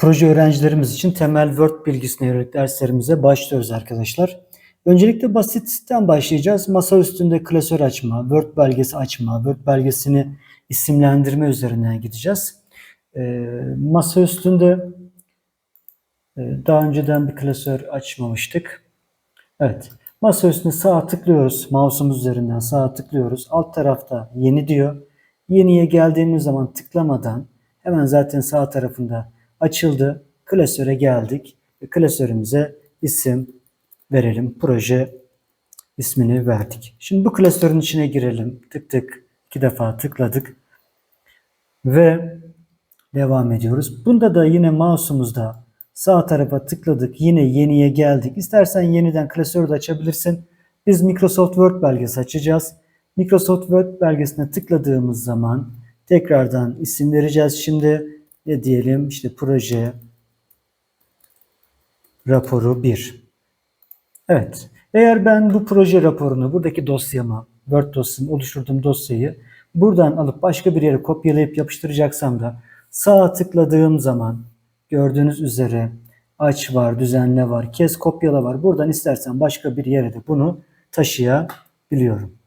proje öğrencilerimiz için temel Word bilgisine yönelik derslerimize başlıyoruz arkadaşlar. Öncelikle basitten başlayacağız. Masa üstünde klasör açma, Word belgesi açma, Word belgesini isimlendirme üzerinden gideceğiz. Ee, masa üstünde e, daha önceden bir klasör açmamıştık. Evet. Masa üstüne sağ tıklıyoruz. Mouse'umuz üzerinden sağ tıklıyoruz. Alt tarafta yeni diyor. Yeniye geldiğimiz zaman tıklamadan hemen zaten sağ tarafında açıldı. Klasöre geldik. Klasörümüze isim verelim. Proje ismini verdik. Şimdi bu klasörün içine girelim. Tık tık iki defa tıkladık. Ve devam ediyoruz. Bunda da yine mouse'umuzda sağ tarafa tıkladık. Yine yeniye geldik. İstersen yeniden klasörü de açabilirsin. Biz Microsoft Word belgesi açacağız. Microsoft Word belgesine tıkladığımız zaman tekrardan isim vereceğiz. Şimdi ne diyelim işte proje raporu 1. Evet. Eğer ben bu proje raporunu buradaki dosyama, Word dosyamı oluşturduğum dosyayı buradan alıp başka bir yere kopyalayıp yapıştıracaksam da sağa tıkladığım zaman gördüğünüz üzere aç var, düzenle var, kes kopyala var. Buradan istersen başka bir yere de bunu taşıyabiliyorum.